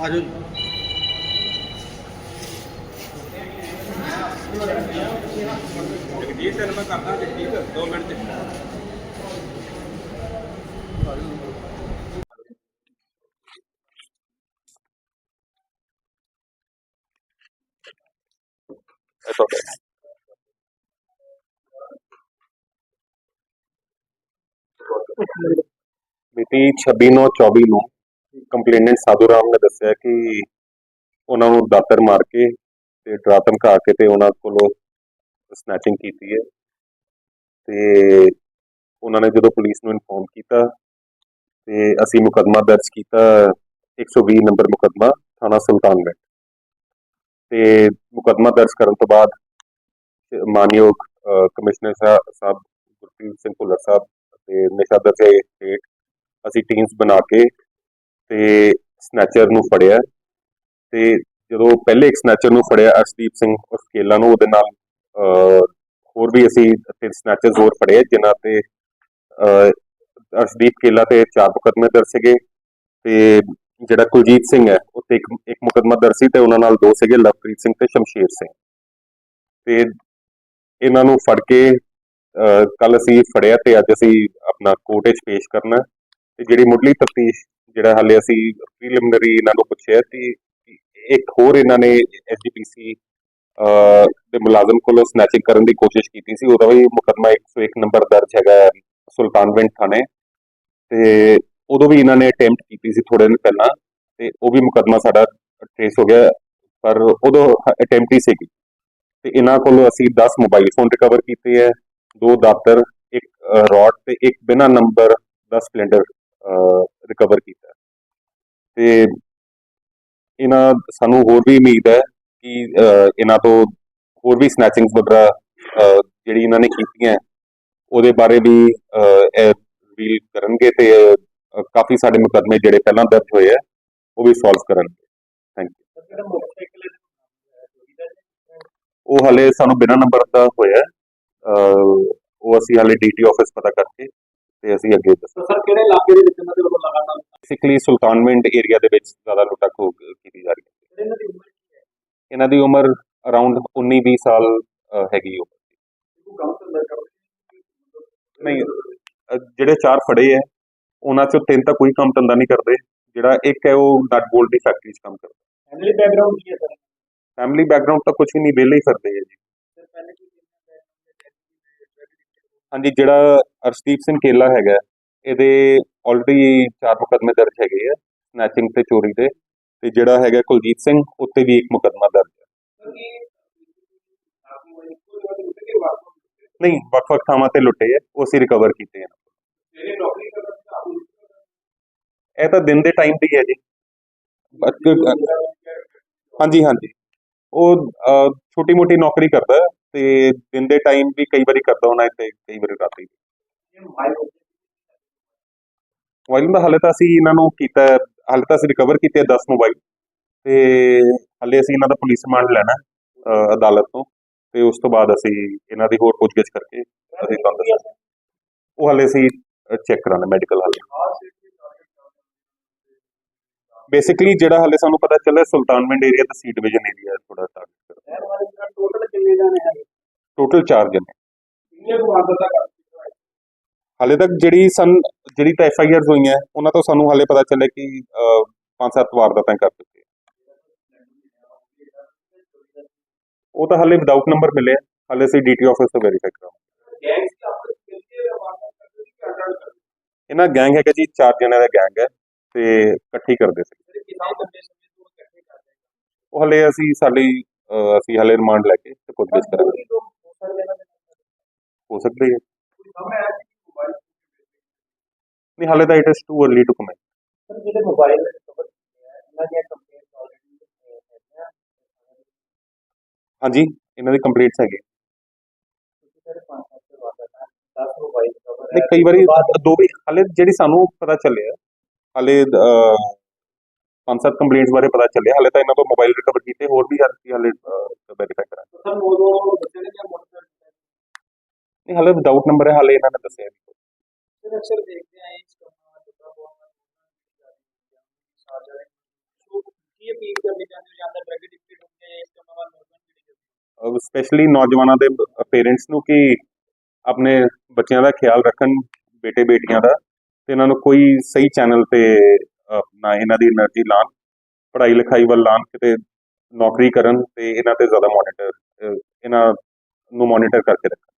ਆਜੋ ਜਗਜੀਤ ਤੈਨੂੰ ਮੈਂ ਕਰਦਾ ਜਗਜੀਤ 2 ਮਿੰਟ ਚ ਇਹ ਤੁਹਾਡਾ ਮਿਤੀ 26/9/24 ਨੂੰ ਕੰਪਲੇਨੈਂਟ ਸਾਧੂ ਰਾਮ ਨੇ ਦੱਸਿਆ ਕਿ ਉਹਨਾਂ ਨੂੰ ਦਾਤਰ ਮਾਰ ਕੇ ਤੇ ਡਰਾ ਧਮਕਾ ਕੇ ਤੇ ਉਹਨਾਂ ਕੋਲੋਂ ਸਨੈਚਿੰਗ ਕੀਤੀ ਹੈ। ਤੇ ਉਹਨਾਂ ਨੇ ਜਦੋਂ ਪੁਲਿਸ ਨੂੰ ਇਨਫੋਰਮ ਕੀਤਾ ਤੇ ਅਸੀਂ ਮੁਕੱਦਮਾ ਦਰਜ ਕੀਤਾ 120 ਨੰਬਰ ਮੁਕੱਦਮਾ, ਥਾਣਾ ਸੁਲਤਾਨਗੰਜ ਤੇ ਮੁਕੱਦਮਾ ਦਰਜ ਕਰਨ ਤੋਂ ਬਾਅਦ ਮਾਨਯੋਗ ਕਮਿਸ਼ਨਰ ਸਾਹਿਬ ਸਾਹਿਬ ਗੁਰਪ੍ਰੀਤ ਸਿੰਘ ਭੁੱਲਰ ਸਾਹਿਬ ਤੇ ਨਸ਼ਾ ਦਰਜੇ ਹੇਠ ਅਸੀਂ ਟੀਮਸ ਬਣਾ ਕੇ ਤੇ ਸਨੈਚਰ ਨੂੰ ਫੜਿਆ ਤੇ ਜਦੋਂ ਪਹਿਲੇ ਇੱਕ ਸਨੈਚਰ ਨੂੰ ਫੜਿਆ ਅਰਸ਼ਦੀਪ ਸਿੰਘ ਉਸ ਕੇਲਾ ਨੂੰ, ਉਹਦੇ ਨਾਲ ਹੋਰ ਵੀ ਅਸੀਂ ਤਿੰਨ ਸਨੈਚਰਸ ਹੋਰ ਫੜੇ, ਜਿਨ੍ਹਾਂ ਤੇ ਅਰਸ਼ਦੀਪ ਕੇਲਾ ਤੇ ਚਾਰ ਮੁਕੱਦਮੇ ਦਰਜ ਸੀਗੇ ਤੇ ਜਿਹੜਾ ਕੁਲਜੀਤ ਸਿੰਘ ਹੈ ਉੱਤੇ ਇੱਕ ਇੱਕ ਮੁਕੱਦਮਾ ਦਰਜ ਸੀ ਤੇ ਉਹਨਾਂ ਨਾਲ ਦੋ ਸੀਗੇ, ਲਵਪ੍ਰੀਤ ਸਿੰਘ ਤੇ ਸ਼ਮਸ਼ੀਰ ਸਿੰਘ। ਤੇ ਇਹਨਾਂ ਨੂੰ ਫੜ ਕੇ ਕੱਲ ਅਸੀਂ ਫੜਿਆ ਤੇ ਅੱਜ ਅਸੀਂ ਆਪਣਾ ਕੋਰਟ ਵਿੱਚ ਪੇਸ਼ ਕਰਨਾ। ਤੇ ਜਿਹੜੀ ਮੁੱਢਲੀ ਤਫਤੀਸ਼ ਜਿਹੜਾ ਹਾਲੇ ਅਸੀਂ ਪ੍ਰੀਲਿਮਿਨਰੀ ਇਹਨਾਂ ਨੂੰ ਪੁੱਛਿਆ ਕਿ ਇੱਕ ਹੋਰ ਇਹਨਾਂ ਨੇ ਐਸਜੀਪੀਸੀ ਦੇ ਮੁਲਾਜ਼ਮ ਕੋਲੋਂ ਸਨੈਚਿੰਗ ਕਰਨ ਦੀ ਕੋਸ਼ਿਸ਼ ਕੀਤੀ ਸੀ, ਉਹਦਾ ਵੀ ਮੁਕੱਦਮਾ 101 ਨੰਬਰ ਦਰਜ ਹੈਗਾ ਸੁਲਤਾਨਵਿੰਡ ਥਾਣੇ। ਤੇ ਉਦੋਂ ਵੀ ਇਹਨਾਂ ਨੇ ਅਟੈਂਪਟ ਕੀਤੀ ਸੀ ਥੋੜੇ ਦਿਨ ਪਹਿਲਾਂ, ਤੇ ਉਹ ਵੀ ਮੁਕੱਦਮਾ ਸਾਡਾ ਟ੍ਰੇਸ ਹੋ ਗਿਆ, ਪਰ ਉਦੋਂ ਅਟੈਂਪਟ ਹੀ ਸੀਗੀ। ਤੇ ਇਹਨਾਂ ਕੋਲੋਂ ਅਸੀਂ 10 ਮੋਬਾਈਲ ਫੋਨ ਰਿਕਵਰ ਕੀਤੇ ਹੈ, ਦੋ ਦਾਤਰ, ਇੱਕ ਰੋਡ ਤੇ ਇੱਕ ਬਿਨਾ ਨੰਬਰ ਦਾ ਸਪਲੈਂਡਰ ਰਿਕਵਰ ਕੀਤਾ। ਤੇ ਇਹਨਾਂ ਸਾਨੂੰ ਹੋਰ ਵੀ ਉਮੀਦ ਹੈ ਕਿ ਇਹਨਾਂ ਤੋਂ ਹੋਰ ਵੀ ਸਨੈਚਿੰਗਸ ਵਗੈਰਾ ਜਿਹੜੀ ਇਹਨਾਂ ਨੇ ਕੀਤੀਆਂ, ਉਹਦੇ ਬਾਰੇ ਵੀ ਰਿਵੀਲ ਕਰਨਗੇ ਤੇ ਕਾਫੀ ਸਾਡੇ ਮੁਕਦਮੇ ਜਿਹੜੇ ਪਹਿਲਾਂ ਦਰਜ ਹੋਏ ਆ, ਉਹ ਵੀ ਸੋਲਵ ਕਰਨਗੇ। ਥੈਂਕ ਯੂ ਉਹ ਹਲੇ ਸਾਨੂੰ ਬਿਨਾਂ ਨੰਬਰ ਦਾ ਹੋਇਆ ਉਹ ਅਸੀਂ ਹਲੇ ਡੀਟੀ ਆਫਿਸ ਪਤਾ ਕਰਕੇ ਤੇ ਅਸੀਂ ਅੱਗੇ ਦੱਸਾਂਗੇ ਸਰ ਕਿਹੜੇ ਇਲਾਕੇ ਦੇ ਵਿੱਚ ਇਹਨਾਂ ਦੇ ਵੱਲੋਂ ਲਗਾਤਾਰ ਬੇਸਿਕਲੀ ਸੁਲਤਾਨਵਿੰਡ ਏਰੀਆ ਦੇ ਵਿੱਚ ਜ਼ਿਆਦਾ ਲੁੱਟਾ ਖੋਹ ਕੀਤੀ ਜਾ ਰਹੀ ਹੈ। ਇਹਨਾਂ ਦੀ ਉਮਰ ਕੀ ਹੈ? ਇਹਨਾਂ ਦੀ ਉਮਰ ਅਰਾਊਂਡ 19 20 ਸਾਲ ਹੈਗੀ ਉਮਰ ਨਹੀਂ ਜਿਹੜੇ ਚਾਰ ਫੜੇ ਹੈ ਉਹਨਾਂ ਚੋਂ ਤਿੰਨ ਤਾਂ ਕੋਈ ਕੰਮ ਧੰਦਾ ਨਹੀਂ ਕਰਦੇ। ਜਿਹੜਾ ਇੱਕ ਹੈ ਉਹ ਨਟ ਬੋਲਟ ਦੀ ਫੈਕਟਰੀ 'ਚ ਕੰਮ ਕਰਦਾ। ਫੈਮਿਲੀ ਬੈਕਗ੍ਰਾਉਂਡ ਕੀ ਹੈ ਸਰ? ਫੈਮਿਲੀ ਬੈਕਗ੍ਰਾਉਂਡ ਤਾਂ ਕੁਝ ਵੀ ਨਹੀਂ ਵਿਹਲੇ ਹੀ ਫਿਰਦੇ ਹੈ ਜੀ ਸਰ ਪਹਿਲੇ ਕੀ ਹਾਂਜੀ, ਜਿਹੜਾ ਅਰਸ਼ਦੀਪ ਸਿੰਘ ਕੇਲਾ ਹੈਗਾ, ਇਹਦੇ ਆਲਰੇਡੀ ਚਾਰ ਮੁਕੱਦਮੇ ਦਰਜ ਹੈਗੇ ਆ ਸਨੈਚਿੰਗ ਤੇ ਚੋਰੀ ਦੇ, ਤੇ ਜਿਹੜਾ ਹੈਗਾ ਕੁਲਜੀਤ ਸਿੰਘ, ਉੱਤੇ ਵੀ ਇੱਕ ਮੁਕੱਦਮਾ ਦਰਜ ਹੈ ਨਹੀਂ, ਵੱਖ-ਵੱਖ ਥਾਵਾਂ ਤੇ ਲੁੱਟੇ ਆ, ਉਹ ਅਸੀਂ ਰਿਕਵਰ ਕੀਤੇ ਆ। ਇਹ ਤਾਂ ਦਿਨ ਦੇ ਟਾਈਮ ਦੀ ਹੈ ਜੀ। ਹਾਂਜੀ ਹਾਂਜੀ। ਉਹ ਛੋਟੀ ਮੋਟੀ ਨੌਕਰੀ ਕਰਦਾ ਤੇ ਦਿਨ ਦੇ ਟਾਈਮ ਵੀ ਕਈ ਵਾਰੀ ਕਰਦਾ ਹੋਣਾ ਤੇ ਕਈ ਵਾਰੀ ਰਾਤੀ ਮੋਬਾਈਲ ਦਾ ਹਾਲੇ ਤਾਂ ਅਸੀਂ ਇਹਨਾਂ ਨੂੰ ਕੀਤਾ, ਹਾਲੇ ਤਾਂ ਅਸੀਂ ਰਿਕਵਰ ਕੀਤੇ 10 ਮੋਬਾਈਲ ਤੇ ਹਾਲੇ ਅਸੀਂ ਇਹਨਾਂ ਦਾ ਪੁਲਿਸ ਰਿਮਾਂਡ ਲੈਣਾ ਅਦਾਲਤ ਤੋਂ। ਤੇ ਉਸ ਤੋਂ ਬਾਅਦ ਅਸੀਂ ਇਹਨਾਂ ਦੀ ਹੋਰ ਪੁੱਛਗਿੱਛ ਕਰਕੇ ਅਸੀਂ ਤੁਹਾਨੂੰ ਦੱਸਾਂਗੇ ਉਹ ਹਾਲੇ ਅਸੀਂ ਚੈੱਕ ਕਰਾਣਾ ਮੈਡੀਕਲ ਹਾਲੇ। ਬੇਸਿਕਲੀ ਜਿਹੜਾ ਹਾਲੇ ਸਾਨੂੰ ਪਤਾ ਚੱਲਿਆ ਸੁਲਤਾਨਵਿੰਡ ਏਰੀਆ ਦਾ ਸੀ ਡਿਵੀਜ਼ਨ ਏਰੀਆ ਥੋੜਾ ਟਾਰਗੇਟ ਕਰਦਾ ਟੋਟਲ ਕਿੰਨੇ ਜਾਣੇ ਟੋਟਲ 4 ਜਣੇ ਕਿੰਨੇ ਹਾਲੇ ਤੱਕ ਜਿਹੜੀ ਸਨ ਜਿਹੜੀ ਤਾਂ ਐਫ ਆਈ ਆਰਸ ਹੋਈਆਂ ਉਹਨਾਂ ਤੋਂ ਸਾਨੂੰ ਹਾਲੇ ਪਤਾ ਚੱਲਿਆ ਕਿ ਅਹ, ਪੰਜ ਸੱਤ ਵਾਰਦਾਤਾਂ ਕਰ ਦਿੱਤੀਆਂ ਉਹ ਤਾਂ ਹਾਲੇ ਵਿਦਆਊਟ ਨੰਬਰ ਮਿਲੇ। ਹਾਲੇ ਅਸੀਂ ਡੀਟੀ ਆਫਿਸ ਤੋਂ ਵੈਰੀਫਾਈ ਕਰਾਂਗੇ। ਇਹਨਾਂ ਗੈਂਗ ਹੈਗਾ ਜੀ ਚਾਰ ਜਣਿਆਂ ਦਾ ਗੈਂਗ ਹੈ ਤੇ ਇਕੱਠੀ ਕਰਦੇ ਸੀ। ਤੋਂ ਉਹ ਹਾਲੇ ਅਸੀਂ ਸਾਡੀ ਅਸੀਂ ਹਾਲੇ ਰਿਮਾਂਡ ਲੈ ਕੇ ਤੇ ਪੁੱਛਗਿੱਛ ਕਰਾਂਗੇ ਕੋਈ ਲੋਕ ਹੋ ਸਕਦੇ ਨੇ ਹੋ ਸਕਦੀ ਹੈ। ਕਿ ਨਹੀਂ ਹਾਲੇ ਤਾਂ it is too early to comment sir ਜਿਹੜੇ ਮੋਬਾਈਲ ਆ ਇਹਨਾਂ ਦੀਆਂ ਕੰਪਲੇਂਟਸ ਆਲਰੇਡੀ ਹਾਂਜੀ ਇਹਨਾਂ ਦੀ ਕੰਪਲੀਟਸ ਹੈਗੇ। ਤੁਸੀਂ ਸਰ ਪੰਜ ਸੱਤ ਵਾਰਦਾਤਾਂ 10 ਮੋਬਾਈਲ ਕਵਰ ਨਹੀਂ ਕਈ ਵਾਰੀ ਦੋ ਵੀ ਹਾਲੇ ਜਿਹੜੀ ਸਾਨੂੰ ਪਤਾ ਚੱਲਿਆ ਹਾਲੇ ਪੰਜ ਸੱਤ ਕੰਪਲੇਂਟਸ ਬਾਰੇ ਪਤਾ ਚੱਲਿਆ ਹਾਲੇ ਤਾਂ ਇਹਨਾਂ ਤੋਂ ਮੋਬਾਈਲ ਰਿਕਵਰ ਕੀਤੇ ਹੋਰ ਵੀ ਹਾਲੇ ਹਾਲੇ ਵੈਰੀਫਾਈ ਕਰਾਂਗੇ। ਸਰ ਉਦੋਂ ਬੱਚੇ ਨੇ ਕਿਹਾ ਮੋਟਰ ਨਹੀਂ ਹਾਲੇ ਵਿਦਆਊਟ ਨੰਬਰ ਹੈ ਹਾਲੇ ਇਹਨਾਂ ਨੇ ਦੱਸਿਆ ਵੀ ਅਕਸਰ ਦੇਖਦੇ ਆਏ ਇਸ ਕੰਮਾਂ ਦਾ ਬਹੁਤ ਸਾਜਾ ਕੀ ਅਪੀਲ ਕਰਨੀ ਚਾਹੁੰਦੇ ਹੋ ਜਾਂ ਤਾਂ ਡਰਗ ਐਡਿਕਟਡ ਹੁੰਦੇ ਇਸ ਕੰਮਾਂ ਵੱਲ ਨੋਟ ਸਪੈਸ਼ਲੀ ਨੌਜਵਾਨਾਂ ਦੇ ਪੇਰੈਂਟਸ ਨੂੰ ਕਿ ਆਪਣੇ ਬੱਚਿਆਂ ਦਾ ਖਿਆਲ ਰੱਖਣ ਬੇਟੇ ਬੇਟੀਆਂ ਦਾ ਤੇ ਇਹਨਾਂ ਨੂੰ ਕੋਈ ਸਹੀ ਚੈਨਲ ਤੇ ਆਪਣਾ ਇਹਨਾਂ ਦੀ એનર્ਜੀ ਲਾਣ ਪੜ੍ਹਾਈ ਲਿਖਾਈ ਵੱਲ ਲਾਣ ਕਿਤੇ ਨੌਕਰੀ ਕਰਨ ਤੇ ਇਹਨਾਂ ਤੇ ਜ਼ਿਆਦਾ ਮੋਨੀਟਰ ਇਹਨਾਂ ਨੂੰ ਮੋਨੀਟਰ ਕਰਕੇ ਰੱਖਣ।